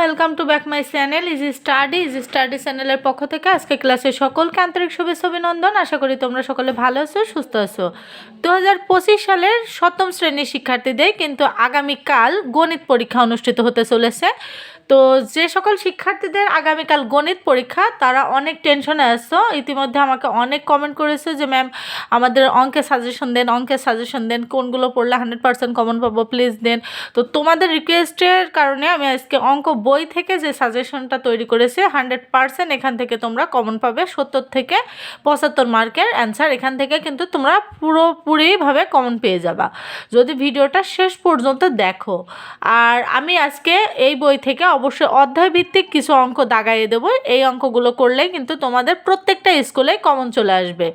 Welcome to back my channel is study is study চ্যানেলের পক্ষ থেকে আজকে ক্লাসে সকলকে আন্তরিক শুভেচ্ছা, অভিনন্দন। আশা করি তোমরা সকলে ভালো আছো, সুস্থ আছো। দু হাজার পঁচিশ সালের সপ্তম শ্রেণির শিক্ষার্থীদের কিন্তু আগামীকাল গণিত পরীক্ষা অনুষ্ঠিত হতে চলেছে। তো যে সকল শিক্ষার্থীদের আগামীকাল গণিত পরীক্ষা, তারা অনেক টেনশনে আসছো ইতিমধ্যে আমাকে অনেক কমেন্ট করেছে যে ম্যাম আমাদের অঙ্কের সাজেশন দেন, অঙ্কের সাজেশন দেন, কোনগুলো পড়লে হান্ড্রেড পার্সেন্ট কমন পাবো প্লিজ দেন। তো তোমাদের রিকোয়েস্টের কারণে আমি আজকে অঙ্ক বই থেকে যে সাজেশনটা তৈরি করেছি হান্ড্রেড পার্সেন্ট এখান থেকে তোমরা কমন পাবে। সত্তর থেকে পঁচাত্তর মার্কের অ্যান্সার এখান থেকে কিন্তু তোমরা পুরোপুরিভাবে কমন পেয়ে যাবা। যদি ভিডিওটা শেষ পর্যন্ত দেখো। আর আমি আজকে এই বই থেকে অবশ্যই অধ্যায় ভিত্তিক কিছু অঙ্ক দাগাইয়ে দেবো। এই অঙ্কগুলো করলে কিন্তু তোমাদের প্রত্যেকটা স্কুলে কমন চলে আসবে।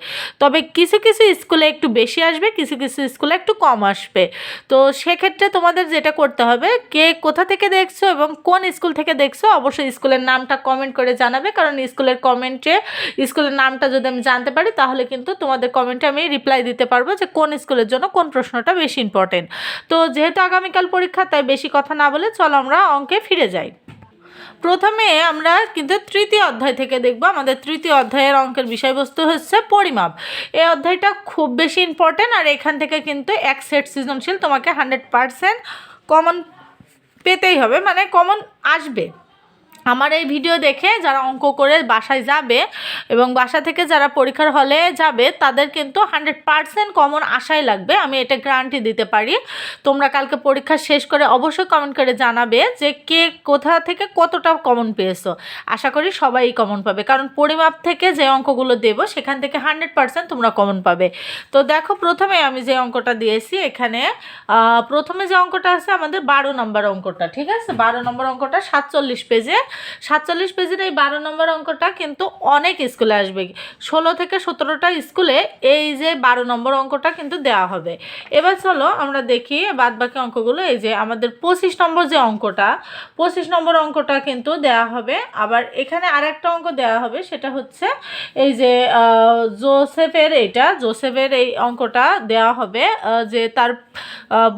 তবে কিছু কিছু স্কুলে একটু বেশি আসবে, কিছু কিছু স্কুলে একটু কম আসবে। তো সেক্ষেত্রে তোমাদের যেটা করতে হবে, কে কোথা থেকে দেখছ এবং কোন স্কুল থেকে দেখছ, অবশ্যই স্কুলের নামটা কমেন্ট করে জানাবে। কারণ স্কুলের কমেন্টে স্কুলের নামটা যদি আমি জানতে পারি, তাহলে কিন্তু তোমাদের কমেন্টে আমি রিপ্লাই দিতে পারব যে কোন স্কুলের জন্য কোন প্রশ্নটা বেশি ইম্পর্টেন্ট তো যেহেতু আগামীকাল পরীক্ষা, তাই বেশি কথা না বলে চলো আমরা অঙ্কে ফিরে যাই। প্রথমে আমরা কিন্তু তৃতীয় অধ্যায় থেকে দেখব। আমাদের তৃতীয় অধ্যায়ের অঙ্কের বিষয়বস্তু হচ্ছে পরিমাপ। এই অধ্যায়টা খুব বেশি ইম্পর্ট্যান্ট আর এখান থেকে কিন্তু এক সেট সৃজনশীল তোমাকে হান্ড্রেড পারসেন্ট কমন পেতেই হবে। মানে কমন আসবে। আমার এই ভিডিও দেখে যারা অঙ্ক করে বাসায় যাবে এবং বাসা থেকে যারা পরীক্ষার হলে যাবে, তাদের কিন্তু হান্ড্রেড পারসেন্ট কমন আশাই লাগবে। আমি এটা গ্যারান্টি দিতে পারি। তোমরা কালকে পরীক্ষা শেষ করে অবশ্যই কমেন্ট করে জানাবে যে কে কোথা থেকে কতটা কমন পেয়েছ। আশা করি সবাই কমন পাবে। কারণ পরিমাপ থেকে যে অঙ্কগুলো দেবো, সেখান থেকে হান্ড্রেড পারসেন্ট তোমরা কমন পাবে। তো দেখো, প্রথমে আমি যে অঙ্কটা দিয়েছি এখানে প্রথমে যে অঙ্কটা আছে আমাদের বারো নম্বর অঙ্কটা, ঠিক আছে? বারো নম্বর অঙ্কটা সাতচল্লিশ পেজে সাতচল্লিশ পেজের এই বারো নম্বর অঙ্কটা কিন্তু অনেক স্কুলে আসবে। ষোলো থেকে সতেরোটা স্কুলে এই যে বারো নম্বর অঙ্কটা কিন্তু দেওয়া হবে। এবার চলো আমরা দেখি বাদ বাকি অঙ্কগুলো। এই যে আমাদের পঁচিশ নম্বর যে অঙ্কটা, পঁচিশ নম্বর অঙ্কটা কিন্তু দেওয়া হবে। আবার এখানে আরেকটা অঙ্ক দেওয়া হবে, সেটা হচ্ছে এই যে জোসেফের এইটা, জোসেফের এই অঙ্কটা দেওয়া হবে যে তার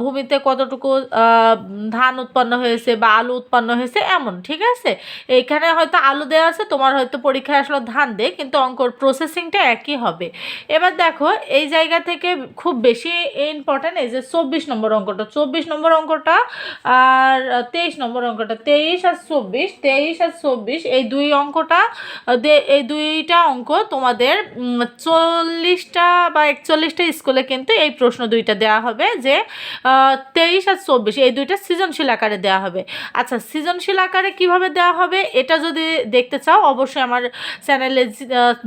ভূমিতে কতটুকু ধান উৎপন্ন হয়েছে বা আলু উৎপন্ন হয়েছে এমন, ঠিক আছে? এইখানে হয়তো আলু দেওয়া আছে, তোমার হয়তো পরীক্ষায় আসলে ধান দে, কিন্তু অঙ্কর প্রসেসিংটা একই হবে। এবার দেখো, এই জায়গা থেকে খুব বেশি ইম্পর্ট্যান্ট এই যে চব্বিশ নম্বর অঙ্কটা। চব্বিশ নম্বর অঙ্কটা আর তেইশ নম্বর অঙ্কটা। তেইশ আর চব্বিশ, তেইশ আর চব্বিশ, এই দুই অঙ্কটা এই দুইটা অঙ্ক তোমাদের চল্লিশটা বা একচল্লিশটা স্কুলে কিন্তু এই প্রশ্ন দুইটা দেওয়া হবে যে তেইশ আর চব্বিশ, এই দুইটা সৃজনশীল আকারে দেওয়া হবে। আচ্ছা সৃজনশীল আকারে কীভাবে দেওয়া হবে। এটা যদি দেখতে চাও অবশ্যই আমার চ্যানেলের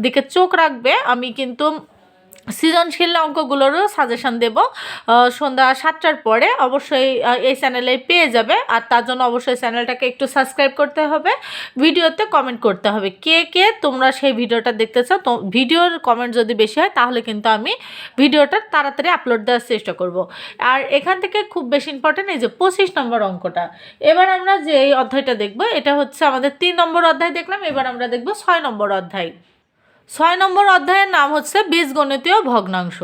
দিকে চোখ রাখবে। আমি কিন্তু সৃজনশীল অঙ্কগুলোরও সাজেশন দেব। সন্ধ্যা সাতটার পরে অবশ্যই এই চ্যানেলে পেয়ে যাবে। আর তার জন্য অবশ্যই চ্যানেলটাকে একটু সাবস্ক্রাইব করতে হবে। ভিডিওতে কমেন্ট করতে হবে। কে কে তোমরা সেই ভিডিওটা দেখতে চাও তো ভিডিওর কমেন্ট যদি বেশি হয়, তাহলে কিন্তু আমি ভিডিওটা তাড়াতাড়ি আপলোড দেওয়ার চেষ্টা করব। আর এখান থেকে খুব বেশি ইম্পর্টেন্ট এই যে পঁচিশ নম্বর অঙ্কটা। এবার আমরা যে এই অধ্যায়টা দেখব, এটা হচ্ছে আমাদের তিন নম্বর অধ্যায় দেখলাম। এবার আমরা দেখব ছয় নম্বর অধ্যায়। ছয় নম্বর অধ্যায়ের নাম হচ্ছে বীজগণিতীয় ভগ্নাংশ।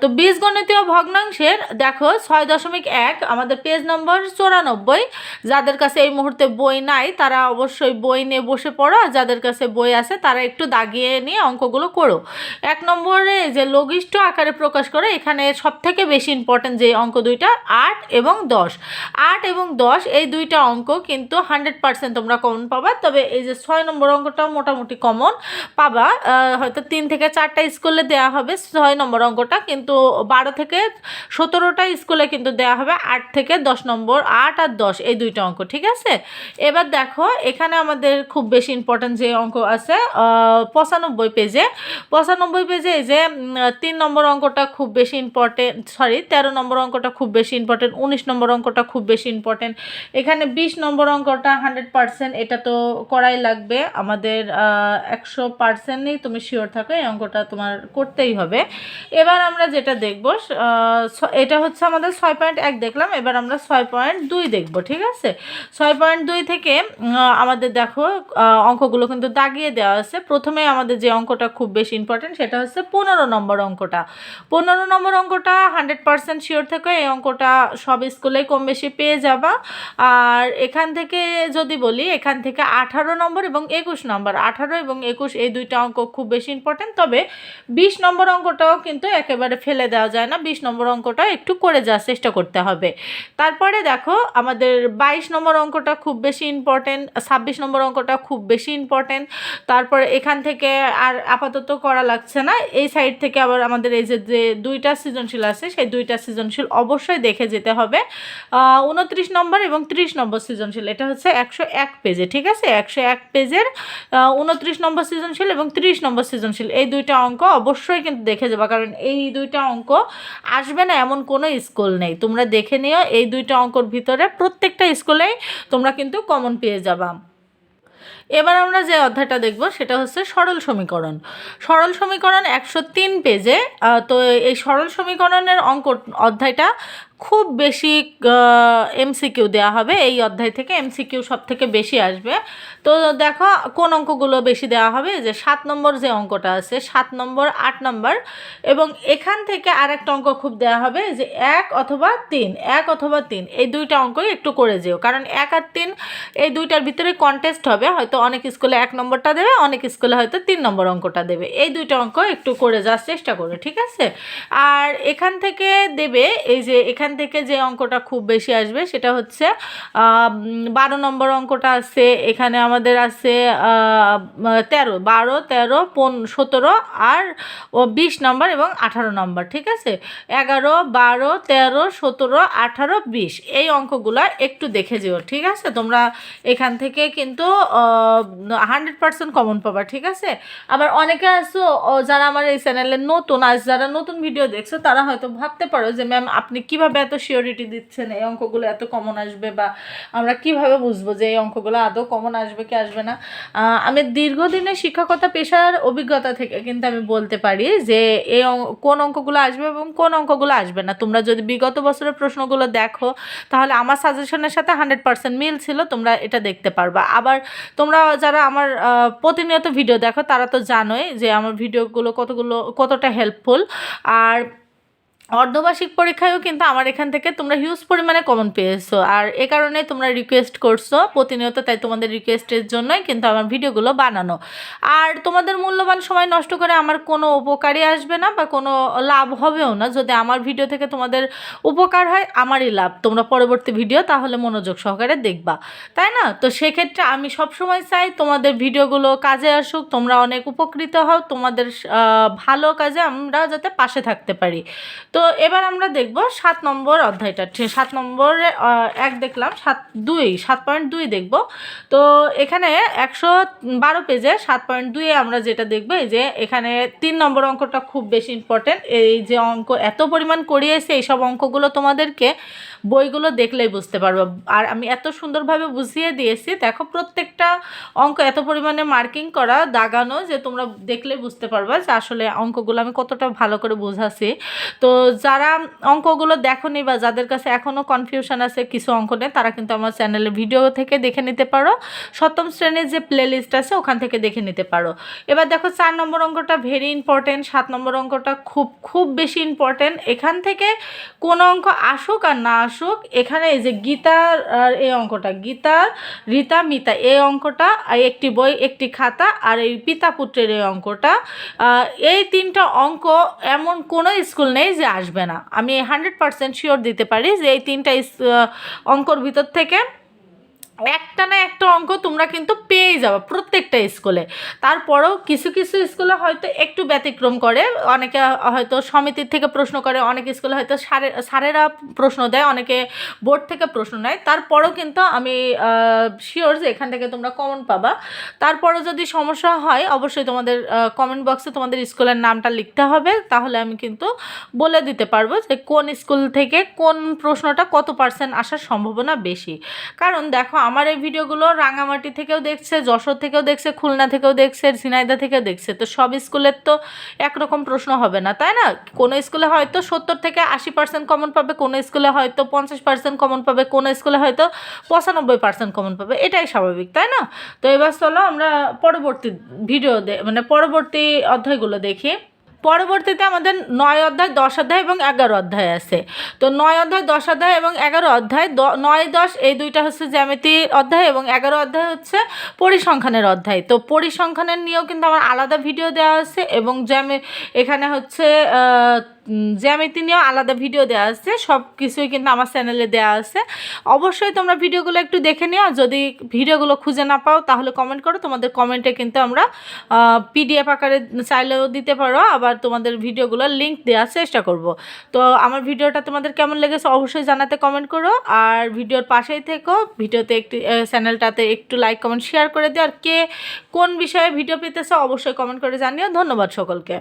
তো বীজগণিতীয় ভগ্নাংশের, দেখো, ছয় দশমিক এক, আমাদের পেজ নম্বর চৌরানব্বই। যাদের কাছে এই মুহূর্তে বই নাই, তারা অবশ্যই বই নিয়ে বসে পড়ো, আর যাদের কাছে বই আছে, তারা একটু দাগিয়ে নিয়ে অঙ্কগুলো করো। এক নম্বরে যে লঘিষ্ঠ আকারে প্রকাশ করে, এখানে সব থেকে বেশি ইম্পর্টেন্ট যে অঙ্ক দুইটা, আট এবং দশ। আট এবং দশ, এই দুইটা অঙ্ক কিন্তু হান্ড্রেড পার্সেন্ট তোমরা কমন পাবা, তবে এই যে ছয় নম্বর অঙ্কটাও মোটামুটি কমন পাবা। হয়তো তিন থেকে চারটা স্কুলে দেওয়া হবে, ছয় নম্বর অঙ্কটা, কিন্তু বারো থেকে সতেরোটা স্কুলে কিন্তু দেওয়া হবে, আট থেকে দশ নম্বর, আট আর দশ, এই দুইটা অঙ্ক, ঠিক আছে? এবার দেখো, এখানে আমাদের খুব বেশি ইম্পর্ট্যান্ট যে অঙ্ক আছে পঁচানব্বই পেজে পঁচানব্বই পেজে এই যে তিন নম্বর অঙ্কটা খুব বেশি ইম্পর্টেন্ট সরি তেরো নম্বর অঙ্কটা খুব বেশি ইম্পর্টেন্ট উনিশ নম্বর অঙ্কটা খুব বেশি ইম্পর্টেন্ট এখানে বিশ নম্বর অঙ্কটা হান্ড্রেড পার্সেন্ট এটা তো করাই লাগবে, আমাদের একশো পার্সেন্টই তুমি তুমি শিওর থাকো, এই অঙ্কটা তোমার করতেই হবে। এবার আমরা যেটা দেখব এটা হচ্ছে আমাদের ছয় পয়েন্ট এক দেখলাম, এবার আমরা ছয় পয়েন্ট দুই দেখব, ঠিক আছে? ছয় পয়েন্ট দুই থেকে আমাদের দেখো অঙ্কগুলো কিন্তু দাগিয়ে দেওয়া আছে। প্রথমে আমাদের যে অঙ্কটা খুব বেশি ইম্পর্টেন্ট সেটা হচ্ছে পনেরো নম্বর অঙ্কটা। পনেরো নম্বর অঙ্কটা হান্ড্রেড পার্সেন্ট শিওর থেকে, এই অঙ্কটা সব স্কুলেই কম বেশি পেয়ে যাবা। আর এখান থেকে যদি বলি, এখান থেকে আঠারো নম্বর এবং একুশ নম্বর, আঠারো এবং একুশ এই দুইটা অঙ্ক খুব বেশি ইম্পর্টেন্ট তবে বিশ নম্বর অঙ্কটাও কিন্তু একেবারে ফেলে দেওয়া যায় না। বিশ নম্বর অঙ্কটা একটু করে যাওয়ার চেষ্টা করতে হবে। তারপরে দেখো, আমাদের বাইশ নম্বর অঙ্কটা খুব বেশি ইম্পর্টেন্ট ছাব্বিশ নম্বর অঙ্কটা খুব বেশি ইম্পর্টেন্ট তারপরে এখান থেকে আর আপাতত করা লাগছে না। এই সাইড থেকে আবার আমাদের এই যে যে দুইটা সৃজনশীল আছে, সেই দুইটা সৃজনশীল অবশ্যই দেখে যেতে হবে। উনত্রিশ নম্বর এবং ত্রিশ নম্বর সৃজনশীল, এটা হচ্ছে একশো এক পেজে ঠিক আছে? একশো এক পেজের উনত্রিশ নম্বর সৃজনশীল এবং ত্রিশ নম্বর সৃজনশীল। এই দুইটা অঙ্ক অবশ্যই কিন্তু দেখে যাবা, কারণ এই দুইটা অঙ্ক আসবে না এমন কোনো স্কুল নেই। তোমরা দেখে নিও এই দুইটা অঙ্কর ভিতরে প্রত্যেকটা স্কুলেই তোমরা কিন্তু কমন পেয়ে যাবা। এবার আমরা যে অধ্যায়টা দেখব সেটা হচ্ছে সরল সমীকরণ। সরল সমীকরণ একশো তিন পেজে তো এই সরল সমীকরণের অঙ্ক অধ্যায়টা খুব বেশি এমসিকিউ দেওয়া হবে। এই অধ্যায় থেকে এমসিকিউ সব থেকে বেশি আসবে। তো দেখো, কোন অঙ্কগুলো বেশি দেওয়া হবে? যে সাত নম্বর যে অঙ্কটা আছে, সাত নম্বর, আট নম্বর, এবং এখান থেকে আরেকটা অঙ্ক খুব দেওয়া হবে যে এক অথবা তিন। এক অথবা তিন, এই দুইটা অঙ্কই একটু করে যেও। কারণ এক আর তিন, এই দুইটার ভিতরে কন্টেস্ট হবে। হয়তো অনেক স্কুলে এক নম্বরটা দেবে, অনেক স্কুলে হয়তো তিন নম্বর অঙ্কটা দেবে। এই দুইটা অঙ্ক একটু করে যাওয়ার চেষ্টা করো, ঠিক আছে? আর এখান থেকে দেবে, এই যে এখান থেকে যে অঙ্কটা খুব বেশি আসবে সেটা হচ্ছে বারো নম্বর অঙ্কটা আছে এখানে আমাদের আছে তেরো বারো তেরো পন সতেরো আর ও বিশ নম্বর এবং আঠারো নম্বর ঠিক আছে? এগারো বারো তেরো সতেরো আঠারো বিশ এই অঙ্কগুলো একটু দেখে যেও ঠিক আছে? তোমরা এখান থেকে কিন্তু হান্ড্রেড পার্সেন্ট কমন পাবা ঠিক আছে? আবার অনেকে ও, যারা আমার এই চ্যানেলে নতুন আজ যারা নতুন ভিডিও দেখছ তারা হয়তো ভাবতে পারো যে ম্যাম আপনি কীভাবে এত শিওরিটি দিচ্ছেন? এই অঙ্কগুলো এত কমন আসবে বা আমরা কীভাবে বুঝব যে এই অঙ্কগুলো আদৌ কমন আসবে কি আসবে না? আমি দীর্ঘদিনের শিক্ষকতা পেশার অভিজ্ঞতা থেকে কিন্তু আমি বলতে পারি যে এই কোন অঙ্কগুলো আসবে এবং কোন অঙ্কগুলো আসবে না। তোমরা যদি বিগত বছরের প্রশ্নগুলো দেখো, তাহলে আমার সাজেশনের সাথে হান্ড্রেড পার্সেন্ট মিল ছিল, তোমরা এটা দেখতে পারবা। আবার তোমরা যারা আমার প্রতিনিয়ত ভিডিও দেখো, তারা তো জানোই যে আমার ভিডিওগুলো কতগুলো, কতটা হেল্পফুল আর অর্ধবার্ষিক পরীক্ষায়ও কিন্তু আমার এখান থেকে তোমরা হিউজ পরিমাণে কমন পেয়েছ। আর এ কারণে তোমরা রিকোয়েস্ট করছ প্রতিনিয়ত, তাই তোমাদের রিকোয়েস্টের জন্যই কিন্তু আমার ভিডিওগুলো বানানো। আর তোমাদের মূল্যবান সময় নষ্ট করে আমার কোনো উপকারই আসবে না বা কোনো লাভ হবেও না। যদি আমার ভিডিও থেকে তোমাদের উপকার হয়, আমারই লাভ। তোমরা পরবর্তী ভিডিও তাহলে মনোযোগ সহকারে দেখবা। তাই না? তো সেক্ষেত্রে আমি সবসময় চাই তোমাদের ভিডিওগুলো কাজে আসুক, তোমরা অনেক উপকৃত হও, তোমাদের ভালো কাজে আমরা যাতে পাশে থাকতে পারি। তো এবার আমরা দেখব সাত নম্বর অধ্যায়টা। সাত নম্বরে এক দেখলাম, সাত, দুই, সাত পয়েন্ট দুই দেখব। তো এখানে একশো বারো পেজে সাত পয়েন্ট দুইয়ে আমরা যেটা দেখব, এই যে এখানে তিন নম্বর অঙ্কটা খুব বেশি ইম্পর্টেন্ট এই যে অঙ্ক এত পরিমাণ করিয়েছে এইসব অঙ্কগুলো তোমাদেরকে বইগুলো দেখলেই বুঝতে পারব। আর আমি এত সুন্দরভাবে বুঝিয়ে দিয়েছি, দেখো প্রত্যেকটা অঙ্ক এত পরিমাণে মার্কিং করা, দাগানো, যে তোমরা দেখলে বুঝতে পারবা যে আসলে অঙ্কগুলো আমি কতটা ভালো করে বুঝাচ্ছি। তো যারা অঙ্কগুলো দেখোনি বা যাদের কাছে এখনও কনফিউশন আছে, কিছু অঙ্ক নেই, তারা কিন্তু আমার চ্যানেলের ভিডিও থেকে দেখে নিতে পারো। সপ্তম শ্রেণির যে প্লে লিস্ট আছে, ওখান থেকে দেখে নিতে পারো। এবার দেখো, চার নম্বর অঙ্কটা ভেরি ইম্পর্টেন্ট সাত নম্বর অঙ্কটা খুব খুব বেশি ইম্পর্টেন্ট এখান থেকে কোন অঙ্ক আসুক আর না আসুক, এখানে এই যে গীতার আর এই অঙ্কটা গীতা রীতা, মিতা, এই অঙ্কটা একটি বই, একটি খাতা, আর এই পিতা পুত্রের এই অঙ্কটা। এই তিনটা অঙ্ক এমন কোনো স্কুল নেই যে আসবে না। আমি হান্ড্রেড পার্সেন্ট শিওর দিতে পারি যে এই তিনটা অঙ্কর ভিতর থেকে একটা না একটা অঙ্ক তোমরা কিন্তু পেয়েই যাবে প্রত্যেকটা স্কুলে। তারপরেও কিছু কিছু স্কুলে হয়তো একটু ব্যতিক্রম করে। অনেকে হয়তো সমিতির থেকে প্রশ্ন করে, অনেক স্কুলে হয়তো সারে, স্যারেরা প্রশ্ন দেয়, অনেকে বোর্ড থেকে প্রশ্ন নেয়। তারপরেও কিন্তু আমি শিওর যে এখান থেকে তোমরা কমন পাবা। তারপরেও যদি সমস্যা হয়, অবশ্যই তোমাদের কমেন্ট বক্সে তোমাদের স্কুলের নামটা লিখতে হবে। তাহলে আমি কিন্তু বলে দিতে পারব যে কোন স্কুল থেকে কোন প্রশ্নটা কত পার্সেন্ট আসার সম্ভাবনা বেশি। কারণ দেখো আমার এই ভিডিওগুলো রাঙামাটি থেকেও দেখছে, যশোর থেকেও দেখছে, খুলনা থেকেও দেখছে ঝিনাইদা থেকেও দেখছে। তো সব স্কুলের তো একরকম প্রশ্ন হবে না, তাই না? কোনো স্কুলে হয়তো সত্তর থেকে আশি পার্সেন্ট কমন পাবে, কোনো স্কুলে হয়তো পঞ্চাশ পার্সেন্ট কমন পাবে, কোনো স্কুলে হয়তো পঁচানব্বই পার্সেন্ট কমন পাবে, এটাই স্বাভাবিক, তাই না? তো এবার চলো আমরা পরবর্তী ভিডিও মানে পরবর্তী অধ্যায়গুলো দেখি। পরবর্তীতে আমাদের নয় অধ্যায়, দশ অধ্যায় এবং এগারো অধ্যায় আছে। তো নয় অধ্যায়, দশ অধ্যায় এবং এগারো অধ্যায় নয়, দশ, এই দুইটা হচ্ছে জ্যামিতির অধ্যায় এবং এগারো অধ্যায় হচ্ছে পরিসংখ্যানের অধ্যায়। তো পরিসংখ্যানের নিয়েও কিন্তু আমার আলাদা ভিডিও দেওয়া আছে এবং জ্যামি এখানে হচ্ছে জ্যামিতি নিয়েও আলাদা ভিডিও দেওয়া আছে সব কিছুই কিন্তু আমার চ্যানেলে দেওয়া আছে। অবশ্যই তোমরা ভিডিওগুলো একটু দেখে নিও, যদি ভিডিওগুলো খুঁজে না পাও, তাহলে কমেন্ট করো। তোমাদের কমেন্টে কিন্তু আমরা পিডিএফ আকারে চাইলেও দিতে পারো, আবার তোমাদের ভিডিওগুলোর লিঙ্ক দেওয়ার চেষ্টা করব। তো আমার ভিডিওটা তোমাদের কেমন লেগেছে অবশ্যই জানাতে কমেন্ট করো, আর ভিডিওর পাশেই থেকো। ভিডিওতে একটু চ্যানেলটাতে একটু লাইক কমেন্ট শেয়ার করে দিও। আর কে কোন বিষয়ে ভিডিও পেতেছো, অবশ্যই কমেন্ট করে জানিও। ধন্যবাদ সকলকে।